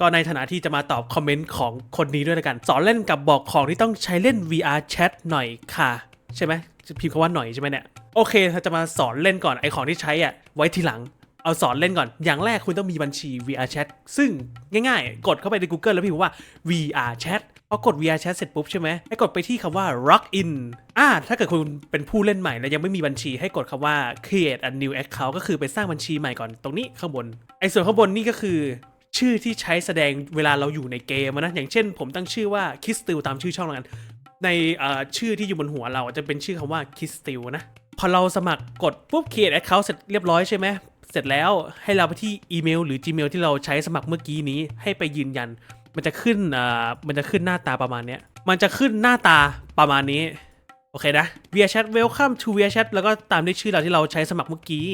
ก็ในฐานะที่จะมาตอบคอมเมนต์ของคนนี้ด้วยละกัน สอนเล่นกับบอกของที่ต้องใช้เล่น VR Chat หน่อยค่ะ ใช่ไหมจะพิมพ์คำว่าหน่อยใช่ไหมเนี่ยโอเคเราจะมาสอนเล่นก่อนไอของที่ใช้อะไว้ทีหลังเอาสอนเล่นก่อน อย่างแรกคุณต้องมีบัญชี VR Chat ซึ่งง่ายๆ กดเข้าไปใน Google แล้วพิมพ์ว่า VR Chat พอกด VR Chat เสร็จปุ๊บใช่ไหมให้กดไปที่คำว่า log in อ่า ถ้าเกิดคุณเป็นผู้เล่นใหม่และยังไม่มีบัญชีให้กดคำว่า create a new account ก็คือไปสร้างบัญชีใหม่ก่อนตรงนี้ข้างบน ไอ้ส่วนข้างบนนี่ก็คือ ชื่อที่ใช้แสดงเวลาเราอยู่ในเกมนะ อย่างเช่น ผมตั้งชื่อว่าคิสติลตามชื่อช่องแล้วกันในชื่อที่อยู่บนหัวเราจะเป็นชื่อคำว่าคิสติลนะ พอเราสมัครกดปุ๊บ create account เสร็จเรียบร้อยใช่ไหมเสร็จแล้วให้เราไปที่อีเมลหรือ Gmail ที่เราใช้สมัครเมื่อกี้นี้ให้ไปยืนยัน มันจะขึ้นอ่อมันจะขึ้นหน้าตาประมาณนี้มันจะขึ้นหน้าตาประมาณนี้ โอเคนะ VRChat welcome to VRChat แล้วก็ตามด้วยชื่อเราที่เราใช้สมัครเมื่อกี้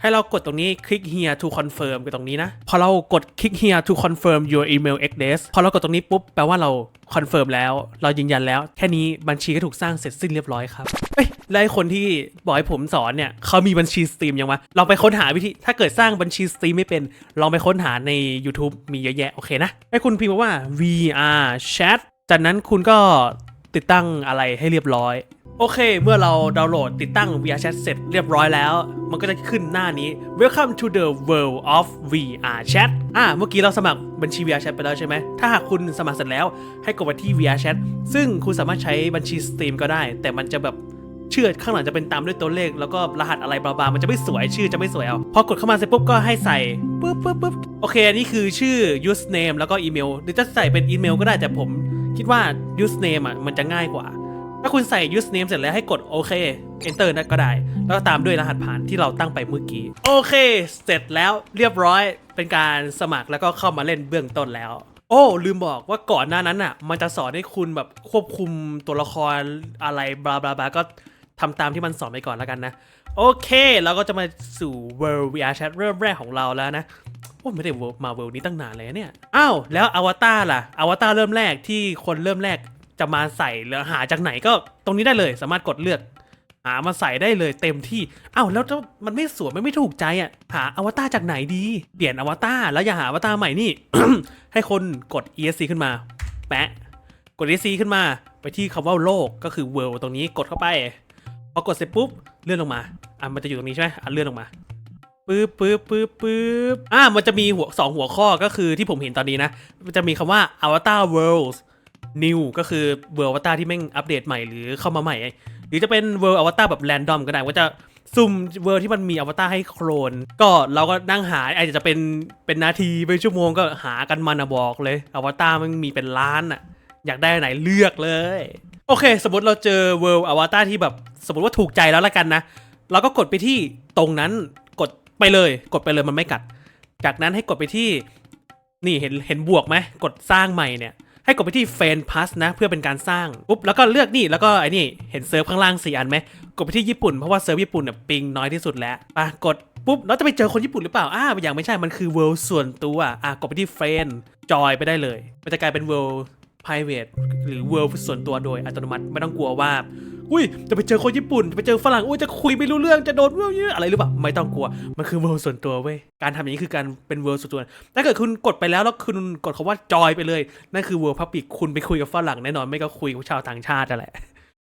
ให้เรากดตรงนี้ click here to confirm ไปตรงนี้นะ พอเรากด click here to confirm your email address พอเรากดตรงนี้ปุ๊บแปลว่าเรา confirm แล้ว เรายืนยันแล้ว แค่นี้บัญชีก็ถูกสร้างเสร็จสิ้นเรียบร้อยครับ เอ้ยแล้วไอ้คนที่บอกให้ผมสอนเนี่ยเขามีบัญชีสตรีมยังวะลองไปค้นหาวิธี ถ้าเกิดสร้างบัญชีสตรีมไม่เป็น ลองไปค้นหาใน YouTube มีเยอะแยะ โอเคนะ ให้คุณพิมพ์ว่า VR chat จากนั้นคุณก็ติดตั้งอะไรให้เรียบร้อย โอเค เมื่อเราดาวน์โหลดติดตั้ง VR Chat เสร็จเรียบร้อยแล้ว มันก็จะขึ้นหน้านี้ Welcome to the world of VR Chat อ่า เมื่อกี้เราสมัครบัญชี VR Chat ไปแล้วใช่ไหม ถ้าหากคุณสมัครเสร็จแล้วให้กดไปที่ VR Chat ซึ่งคุณสามารถใช้บัญชีสตรีมก็ได้ แต่มันจะแบบเชื่อข้างหลังจะเป็นตามด้วยตัวเลข แล้วก็รหัสอะไรบลาๆมันจะไม่สวยชื่อจะไม่สวยเอา พอกดเข้ามาเสร็จปุ๊บก็ให้ใส่ปุ๊บปุ๊บปุ๊บโอเคอันนี้คือชื่อ username แล้วก็อีเมลหรือจะใส่เป็นอีเมลก็ได้แต่ผม คิดว่า username อะมันจะง่ายกว่า ถ้าคุณใส่ username เสร็จแล้วให้กดโอเค enter นั่นก็ได้ แล้วก็ตามด้วยรหัสผ่านที่เราตั้งไปเมื่อกี้ โอเค เสร็จแล้วเรียบร้อย เป็นการสมัครแล้วก็เข้ามาเล่นเบื้องต้นแล้ว โอ้ลืมบอกว่าก่อนหน้านั้นอะ มันจะสอนให้คุณแบบควบคุมตัวละครอะไรบลาบลาบลาก็ทำตามที่มันสอนไปก่อนแล้วกันนะ โอเค เราก็จะมาสู่ World VR Chat เริ่มแรกของเราแล้วนะโอ้ไม่ได้มาเวลนี้ตั้งนานเลยเนี่ย อ้าว แล้วอวตารล่ะ อวตารเริ่มแรกที่คนเริ่มแรก จะมาใส่หรือหาจากไหนก็ตรงนี้ได้เลย สามารถกดเลือก หามาใส่ได้เลยเต็มที่อ้าวแล้วถ้ามันไม่สวยมันไม่ถูกใจอะหาอวตารจากไหนดี เปลี่ยนอวตารแล้วอย่าหาอวตารใหม่นี่ ให้คนกด ESC ขึ้นมาแปะกด ESC ขึ้นมา ไปที่คำว่าโลกก็คือ world ตรงนี้กดเข้าไปพอกดเสร็จปุ๊บเลื่อนลงมาอะมันจะอยู่ตรงนี้ใช่ไหมอะเลื่อนลงมาปึ๊บปึ๊บปึ๊บปึ๊บอ่ามันจะมีหัวสองหัวข้อก็คือที่ผมเห็นตอนนี้นะ มันจะมีคำว่า Avatar Worlds New ก็คือ World Avatar ที่แม่งอัปเดตใหม่หรือเข้ามาใหม่ หรือจะเป็น World Avatar แบบ Random ก็ได้ก็จะสุ่ม World ที่มันมี Avatar ให้โคลน ก็เราก็นั่งหาอาจจะเป็นเป็นนาทีเป็นชั่วโมงก็หากันมันะบอกเลย Avatar มันมีเป็นล้านอะอยากได้ไหนเลือกเลย โอเค สมมติเราเจอ World Avatar ที่แบบสมมติว่าถูกใจแล้วละกันนะ เราก็กดไปที่ตรงนั้นกดไปเลย กดไปเลยมันไม่กัด จากนั้นให้กดไปที่นี่เห็นเห็นบวกไหมกดสร้างใหม่เนี่ย ให้กดไปที่เฟนพัสนะ เพื่อเป็นการสร้างปุ๊บแล้วก็เลือกนี่แล้วก็ไอ้นี่เห็นเซิร์ฟข้างล่างสี่อันไหมกดไปที่ญี่ปุ่นเพราะว่าเซิร์ฟญี่ปุ่นเนี่ยปิงน้อยที่สุดแล้วปะกดปุ๊บเราจะไปเจอคนญี่ปุ่นหรือเปล่าอ้าวอย่างไม่ใช่มันคือเวิลด์ส่วนตัวอะกดไปที่เฟนจอยไปได้เลย มันจะกลายเป็นเวิลด์ private หรือ world ส่วนตัวโดยอัตโนมัติไม่ต้องกลัวว่า อุ้ยจะไปเจอคนญี่ปุ่นจะไปเจอฝรั่งอุ้ยจะคุยไม่รู้เรื่องจะโดนเรื่องเยอะอะไรหรือเปล่าไม่ต้องกลัว มันคือเวอร์ส่วนตัวเว้ยการทำอย่างนี้คือการเป็นเวอร์ส่วนตัวถ้าเกิดคุณกดไปแล้วแล้วคุณกดคำว่าจอยไปเลยนั่นคือเวอร์พับปิกคุณไปคุยกับฝรั่งแน่นอนไม่ก็คุยกับชาวต่างชาตินั่นแหละ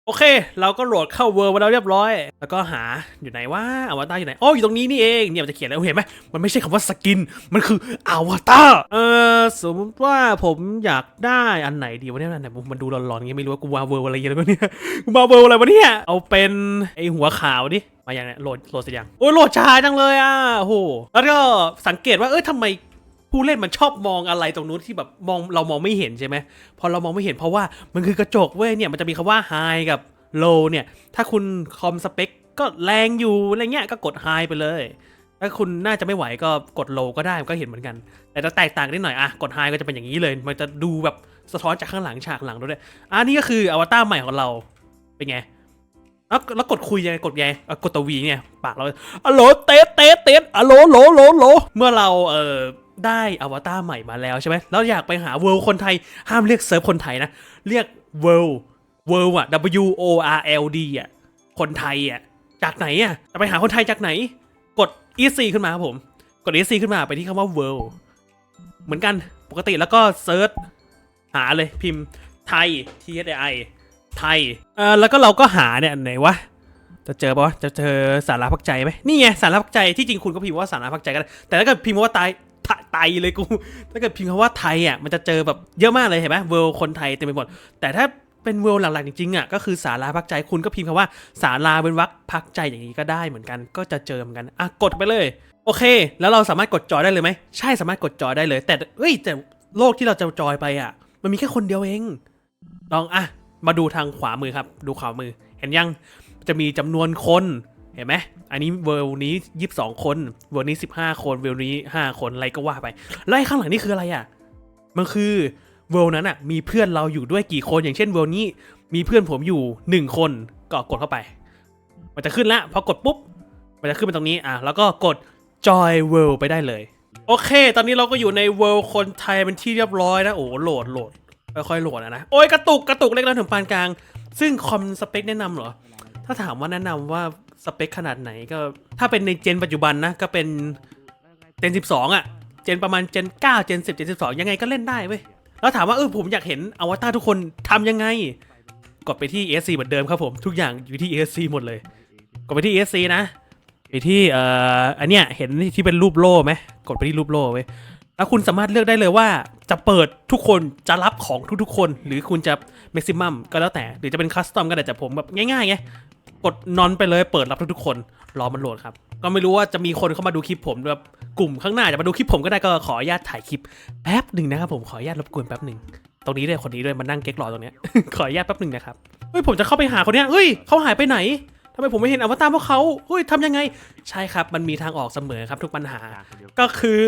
โอเค เราก็โหลดเข้าเวิร์มาแล้วเรียบร้อย แล้วก็หาอยู่ไหนว่าอวตารอยู่ไหนโอ้อยู่ตรงนี้นี่เองเนี่ยมันจะเขียนแล้วเห็นไหมมันไม่ใช่คำว่าสกิน มันคืออวตารเออสมมติว่าผมอยากได้อันไหนดีวะเนี่ยอันไหนมันดูหลอนๆอย่างงี้ไม่รู้ว่ากูมาเวิร์อะไรอย่างเงี้ยเนี่ยกูมาเวิร์อะไรวะเนี่ยเอาเป็นไอหัวขาวดิมาอย่างเนี้ยโหลดโหลดเสร็จยังโอ้ยโหลดช้าจังเลยอะโอ้โหแล้วก็สังเกตว่าเออทำไม ผู้เล่นมันชอบมองอะไรตรงนู้นที่แบบมองเรามองไม่เห็นใช่ไหมพอเรามองไม่เห็นเพราะว่ามันคือกระจกเว้ยเนี่ยมันจะมีคำว่า high กับ low เนี่ย ถ้าคุณคอมสเปคก็แรงอยู่อะไรเงี้ยก็กด high ไปเลยถ้าคุณน่าจะไม่ไหวก็กด low ก็ได้มันก็เห็นเหมือนกัน แต่จะแตกต่างนิดหน่อยอะกด high ก็จะเป็นอย่างนี้เลย มันจะดูแบบสะท้อนจากข้างหลังฉากหลังด้วยอันนี้ก็คืออวตารใหม่ของเราเป็นไงแล้วแล้วกดคุยยังไงกดไงอะกดตัววีเนี่ยปากเราอะโหลเตสเตสเตสอะโหลโหลโหลโหลเมื่อเราเอ่อ ได้อวตารใหม่มาแล้วใช่ไหมแล้วอยากไปหาเวิลด์คนไทยห้ามเรียกเซิร์ฟคนไทยนะ เรียกเวิลด์เวิลด์อะ W O R L D อะคนไทยอะจากไหนอะจะไปหาคนไทยจากไหน กด EC ขึ้นมาครับผม กด EC ขึ้นมาไปที่คำว่า world เหมือนกันปกติแล้วก็เซิร์ชหาเลยพิมพ์ไทย T H I ไทยเออแล้วก็เราก็หาเนี่ยไหนวะจะเจอปะจะเจอสาราพักใจไหมนี่ไงสาราพักใจที่จริงคุณก็พิมพ์ว่าสาราพักใจก็ได้แต่ถ้าเกิดพิมพ์ว่าตาย ตายเลยกู ถ้าเกิดพิมพ์คำว่าไทยอะมันจะเจอแบบเยอะมากเลยเห็นไหมเวลคนไทยเต็มไปหมด แต่ถ้าเป็นเวลหลักๆจริงๆอะก็คือสาราพักใจคุณก็พิมพ์คำว่าสาราเป็นวรรคพักใจอย่างนี้ก็ได้เหมือนกัน ก็จะเจอเหมือนกันอะกดไปเลย โอเค แล้วเราสามารถกดจอยได้เลยไหมใช่สามารถกดจอยได้เลย แต่เอ้ยแต่โลกที่เราจะจอยไปอะ มันมีแค่คนเดียวเองลองอะมาดูทางขวามือครับ ดูขวามือ เห็นยังจะมีจำนวนคน เห็นไหมอันนี้เวลนี้ยี่สิบสองคน เวลนี้สิบห้าคน เวลนี้ห้าคนอะไรก็ว่าไปแล้วข้างหลังนี่คืออะไรอะ มันคือเวลนั้นอะ มีเพื่อนเราอยู่ด้วยกี่คน อย่างเช่นเวลนี้ มีเพื่อนผมอยู่หนึ่งคน ก็กดเข้าไป มันจะขึ้นละ พอกดปุ๊บ มันจะขึ้นมาตรงนี้ อะ แล้วก็กด Joy World ไปได้เลย โอเค ตอนนี้เราก็อยู่ใน World คนไทยเป็นที่เรียบร้อยนะ โอ้โหโหลดโหลดค่อยๆโหลดอะนะ โอ้ยกระตุกกระตุกเล็กน้อยถึงปานกลาง ซึ่งคอมสเปคแนะนำเหรอ ถ้าถามว่าแนะนำว่า สเปคขนาดไหนก็ ถ้าเป็นในเจนปัจจุบันนะ ก็เป็นเจน 12 อะ เจนประมาณเจน 9 เจน 10 เจน 12 ยังไงก็เล่นได้เว้ย แล้วถามว่าเออผมอยากเห็นอวตารทุกคนทำยังไง กดไปที่ ESC เหมือนเดิมครับผม ทุกอย่างอยู่ที่ ESC หมดเลย กดไปที่ ESC นะไปที่เอ่ออันเนี้ยเห็นที่เป็นรูปโล่ไหมกดไปที่รูปโล่ไว้ยแล้วคุณสามารถเลือกได้เลยว่าจะเปิดทุกคนจะรับของทุกๆคน หรือคุณจะ maximum ก็แล้วแต่ หรือจะเป็น custom ก็ได้แต่ผมแบบง่ายๆไง กดนอนไปเลยเปิดรับทุกๆคนรอมันโหลดครับ ก็ไม่รู้ว่าจะมีคนเข้ามาดูคลิปผมแบบกลุ่มข้างหน้าจะมาดูคลิปผมก็ได้ก็ขออนุญาตถ่ายคลิปแป๊บหนึ่งนะครับผมขออนุญาตรบกวนแป๊บหนึ่งตรงนี้ด้วยคนนี้ด้วยมานั่งเก๊กรอตรงเนี้ย ขออนุญาตแป๊บหนึ่งนะครับเฮ้ยผมจะเข้าไปหาคนเนี้ยเฮ้ยเขาหายไปไหนทำไมผมไม่เห็นอวตารพวกเขาเฮ้ยทำยังไง ใช่ครับมันมีทางออกเสมอครับทุกปัญหา ก็คือ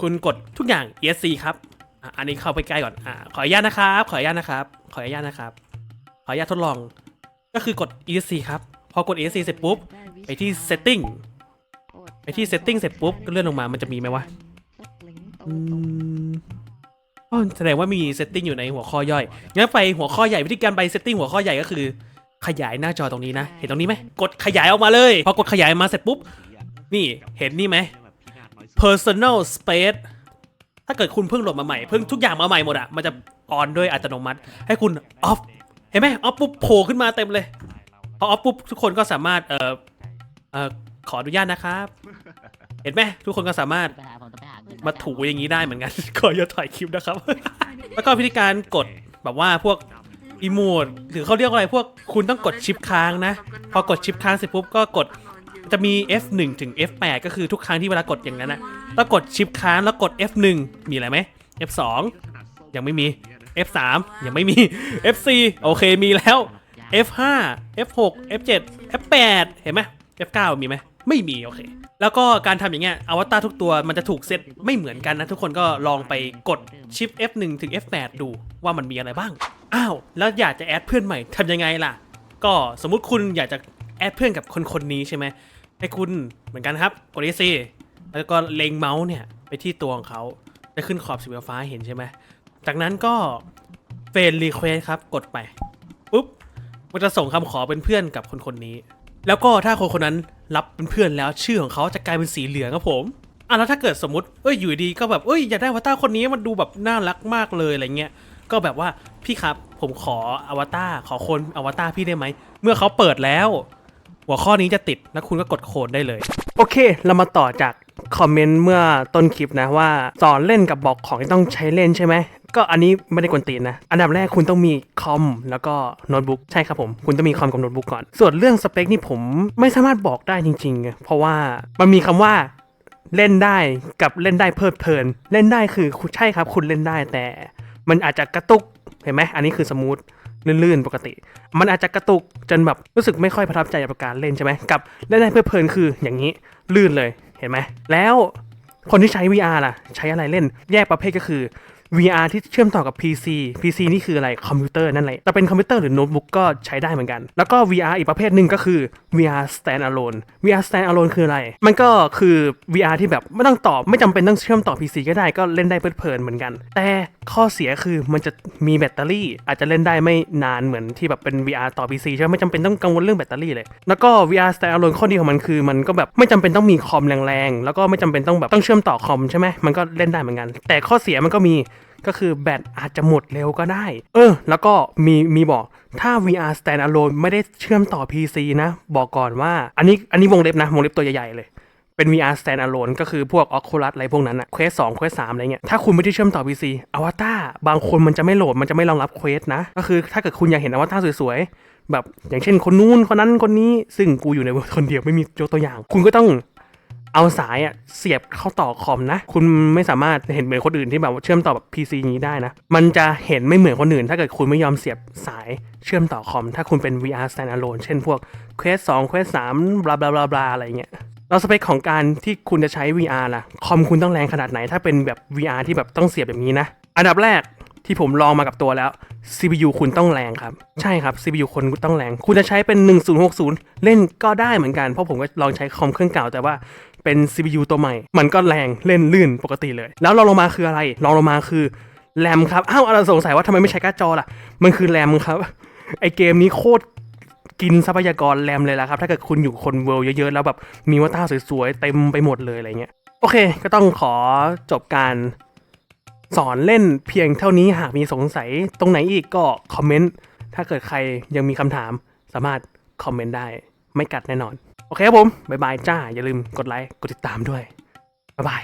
คุณกดทุกอย่าง ESC ครับอะอันนี้เข้าไปใกล้ก่อนอะขออนุญาตนะครับ ขออนุญาตนะครับ ขออนุญาตนะครับ ขออนุญาตทดลอง ก็คือกด ESC ครับ พอกด ESC เสร็จปุ๊บ ไปที่ setting ไปที่ setting เสร็จปุ๊บ ก็เลื่อนลงมา มันจะมีไหมวะอืมอ๋อแสดงว่ามี setting อยู่ในหัวข้อย่อย งั้นไปหัวข้อใหญ่วิธีการไป setting หัวข้อใหญ่ก็คือ ขยายหน้าจอตรงนี้นะ เห็นตรงนี้ไหม กดขยายออกมาเลย พอกดขยายมาเสร็จปุ๊บ นี่ เห็นนี่ไหม personal space ถ้าเกิดคุณเพิ่งโหลดมาใหม่ เพิ่งทุกอย่างมาใหม่หมดอะมันจะออนด้วยอัตโนมัติ ให้คุณ off เห็นไหม off ปุ๊บโผล่ขึ้นมาเต็มเลยพอ off ปุ๊บทุกคนก็สามารถเอ่อเอ่อขออนุญาตนะครับ เห็นไหมทุกคนก็สามารถไปหาผมจะไปหาเงินมาถูอย่างนี้ได้เหมือนกัน ขออย่าถ่ายคลิปนะครับ แล้วก็วิธีการกดแบบว่าพวกอีโมดหรือเขาเรียกว่าอะไรพวกคุณต้องกดชิปค้างนะ พอกดชิปค้างเสร็จปุ๊บก็กดจะมี F1 ถึง F8 ก็คือทุกครั้งที่เวลากดอย่างนั้นนะแล้วกดชิปค้างแล้วกด F1 มีอะไรไหม F2 ยังไม่มี F3 ยังไม่มี F4 โอเคมีแล้ว F5 F6 F7 F8 เห็นไหม F9 มีไหมไม่มีโอเคแล้วก็การทำอย่างเงี้ยอวตารทุกตัวมันจะถูกเซตไม่เหมือนกันนะ ทุกคนก็ลองไปกดชิป F1 ถึง F8 ดูว่ามันมีอะไรบ้าง อ้าว แล้วอยากจะแอดเพื่อนใหม่ทำยังไงล่ะ ก็สมมุติคุณอยากจะแอดเพื่อนกับคนคนนี้ใช่ไหมให้คุณเหมือนกันครับกด EC แล้วก็เล็งเมาส์เนี่ยไปที่ตัวของเขาจะขึ้นขอบสีฟ้าเห็นใช่ไหม จากนั้นก็เฟรนรีเควสครับ กดไปปุ๊บมันจะส่งคำขอเป็นเพื่อนกับคนคนนี้ แล้วก็ถ้าคนคนนั้นรับเป็นเพื่อนแล้วชื่อของเขาจะกลายเป็นสีเหลืองครับผมอะแล้วถ้าเกิดสมมติเอ้ยอยู่ดีก็แบบเอ้ยอยากได้อวตารคนนี้มันดูแบบน่ารักมากเลยอะไรเงี้ยก็แบบว่าพี่ครับผมขออวตารขอคนอวตารพี่ได้ไหมเมื่อเขาเปิดแล้ว หัวข้อนี้จะติดแล้วคุณก็กดโค้ดได้เลย โอเค เรามาต่อจากคอมเมนต์เมื่อต้นคลิปนะว่าสอนเล่นกับบอกของที่ต้องใช้เล่นใช่ไหม ก็อันนี้ไม่ได้กวนตีนนะ อันดับแรกคุณต้องมีคอมแล้วก็โน้ตบุ๊กใช่ครับผม คุณต้องมีคอมกับโน้ตบุ๊กก่อน ส่วนเรื่องสเปคนี่ผมไม่สามารถบอกได้จริงๆ เพราะว่ามันมีคำว่าเล่นได้กับเล่นได้เพลิดเพลิน เล่นได้คือใช่ครับ คุณเล่นได้แต่ มันอาจจะกระตุกเห็นไหมอันนี้คือสมูทลื่นๆ ปกติ มันอาจจะกระตุกจนแบบรู้สึกไม่ค่อยประทับใจกับการเล่นใช่ไหมกับเล่นได้เพลิดเพลินคืออย่างนี้ลื่นเลยเห็นไหมแล้วคนที่ใช้ VR ล่ะ ใช้อะไรเล่นแยกประเภทก็คือ VR ที่เชื่อมต่อกับ PC PC นี่คืออะไรคอมพิวเตอร์นั่นแหละจะเป็นคอมพิวเตอร์หรือโน้ตบุ๊กก็ใช้ได้เหมือนกัน แล้วก็ VR อีกประเภทหนึ่งก็คือ VR standalone VR standalone คืออะไร มันก็คือ VR ที่แบบไม่ต้องต่อไม่จำเป็นต้องเชื่อมต่อ PC ก็ได้ก็เล่นได้เพลินเหมือนกัน แต่ข้อเสียคือมันจะมีแบตเตอรี่ อาจจะเล่นได้ไม่นานเหมือนที่แบบเป็น VR ต่อ PC ใช่ไหมไม่จำเป็นต้องกังวลเรื่องแบตเตอรี่เลย แล้วก็ VR standalone ข้อดีของมันคือ มันก็แบบไม่จำเป็นต้องมีคอมแรงๆแล้วก็ไม่จำเป็นต้องแบบต้องเชื่อมต่อคอมใช่ไหมมันก็เล่นได้เหมือนกัน แต่ข้อเสียมันก็มี ก็คือแบตอาจจะหมดเร็วก็ได้ เออ แล้วก็มีมีบอกถ้า VR standalone ไม่ได้เชื่อมต่อ PC นะ บอกก่อนว่า อันนี้อันนี้วงเล็บนะ วงเล็บตัวใหญ่ๆเลยเป็น VR standalone ก็คือพวก Oculus อะไรพวกนั้นอะ Quest 2 Quest 3อะไรเงี้ย ถ้าคุณไม่ได้เชื่อมต่อ PC Avatar บางคนมันจะไม่โหลด มันจะไม่รองรับ Quest นะ ก็คือถ้าเกิดคุณอยากเห็น Avatar สวยๆ แบบอย่างเช่นคนนู้นคนนั้นคนนี้ ซึ่งกูอยู่ในคนเดียวไม่มียกตัวอย่าง คุณก็ต้อง เอาสายอะเสียบเข้าต่อคอมนะ คุณไม่สามารถเห็นเหมือนคนอื่นที่แบบว่าเชื่อมต่อแบบ PC นี้ได้นะ มันจะเห็นไม่เหมือนคนอื่น ถ้าเกิดคุณไม่ยอมเสียบสายเชื่อมต่อคอม ถ้าคุณเป็น VR standalone เช่นพวก Quest 2 Quest 3บลาบลาบลาบลาอะไรเงี้ยแล้วสเปคของการที่คุณจะใช้ VR ล่ะ คอมคุณต้องแรงขนาดไหน ถ้าเป็นแบบ VR ที่แบบต้องเสียบแบบนี้นะ อันดับแรกที่ผมลองมากับตัวแล้ว CPU คุณต้องแรงครับ ใช่ครับ CPU คุณต้องแรง คุณจะใช้เป็น 1060 เล่นก็ได้เหมือนกัน เพราะผมก็ลองใช้คอมเครื่องเก่าแต่ว่า เป็น CPU ตัวใหม่ มันก็แรงเล่นลื่นปกติเลย แล้วรองลงมาคืออะไรรองลงมาคือแรมครับอ้าวเราสงสัยว่าทำไมไม่ใช้การ์ดจอล่ะ มันคือแรมครับ ไอเกมนี้โคตรกินทรัพยากรแรมเลยละครับ ถ้าเกิดคุณอยู่คนเวิลด์เยอะๆ แล้วแบบมีวัตถุสวยๆ เต็มไปหมดเลยอะไรเงี้ย โอเค ก็ต้องขอจบการสอนเล่นเพียงเท่านี้หากมีสงสัยตรงไหนอีกก็คอมเมนต์ ถ้าเกิดใครยังมีคำถามสามารถคอมเมนต์ได้ ไม่กัดแน่นอน โอเคครับผม บ๊ายบายจ้า อย่าลืมกดไลค์ กดติดตามด้วย บ๊ายบาย